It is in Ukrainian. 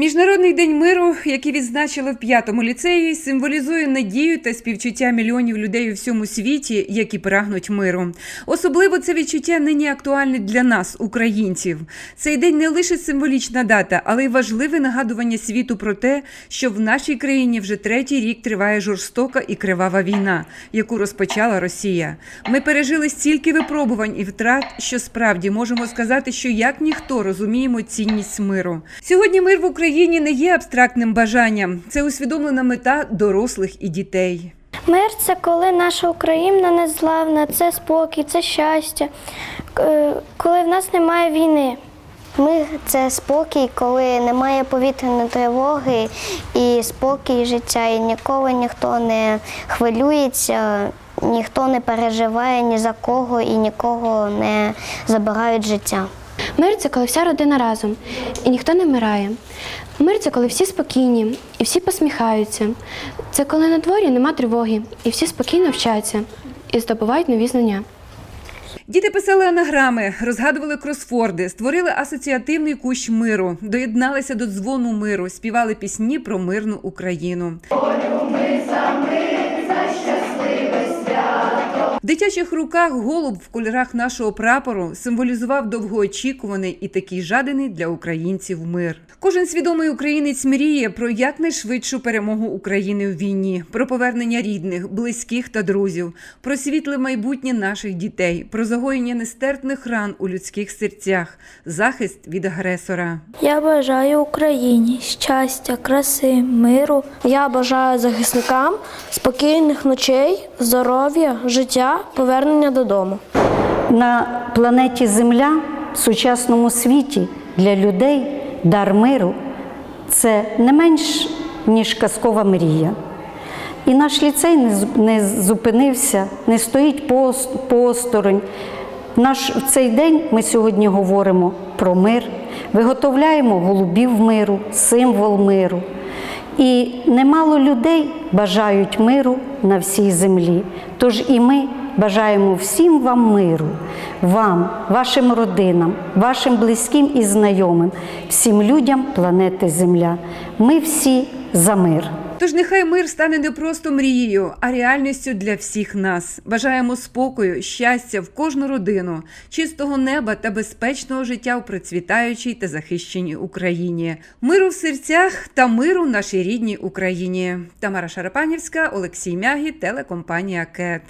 Міжнародний день миру, який відзначили в п'ятому ліцеї, символізує надію та співчуття мільйонів людей у всьому світі, які прагнуть миру. Особливо це відчуття нині актуальне для нас, українців. Цей день не лише символічна дата, але й важливе нагадування світу про те, що в нашій країні вже третій рік триває жорстока і кривава війна, яку розпочала Росія. Ми пережили стільки випробувань і втрат, що справді можемо сказати, що як ніхто розуміємо цінність миру. Сьогодні мир в Україні не є абстрактним бажанням, це усвідомлена мета дорослих і дітей. Мир це коли наша Україна незламна, це спокій, це щастя, е, коли в нас немає війни. Мир це спокій, коли немає повітряної тривоги і спокій життя, і ніколи ніхто не хвилюється, ніхто не переживає ні за кого і нікого не забирають життя. Мир це коли вся родина разом і ніхто не вмирає. Мир це коли всі спокійні і всі посміхаються. Це коли на дворі нема тривоги і всі спокійно вчаться і здобувають нові знання. Діти писали анаграми, розгадували кросфорди, створили асоціативний кущ миру, доєдналися до дзвону миру, співали пісні про мирну Україну. В дитячих руках голуб в кольорах нашого прапору символізував довгоочікуваний і такий жаданий для українців мир. Кожен свідомий українець мріє про якнайшвидшу перемогу України в війні, про повернення рідних, близьких та друзів, про світле майбутнє наших дітей, про загоєння нестерпних ран у людських серцях, захист від агресора. Я бажаю Україні щастя, краси, миру. Я бажаю захисникам спокійних ночей, здоров'я, життя, повернення додому. На планеті Земля в сучасному світі для людей дар миру це не менш ніж казкова мрія. І наш ліцей не зупинився, не стоїть пос- посторонь. Наш в цей день ми сьогодні говоримо про мир, виготовляємо голубів миру, символ миру. І немало людей бажають миру на всій землі. Тож і ми бажаємо всім вам миру, вам, вашим родинам, вашим близьким і знайомим, всім людям планети Земля. Ми всі за мир. Тож нехай мир стане не просто мрією, а реальністю для всіх нас. Бажаємо спокою, щастя в кожну родину, чистого неба та безпечного життя в процвітаючій та захищеній Україні. Миру в серцях та миру в нашій рідній Україні. Тамара Шарапанівська, Олексій Мягі, телекомпанія КЕТ.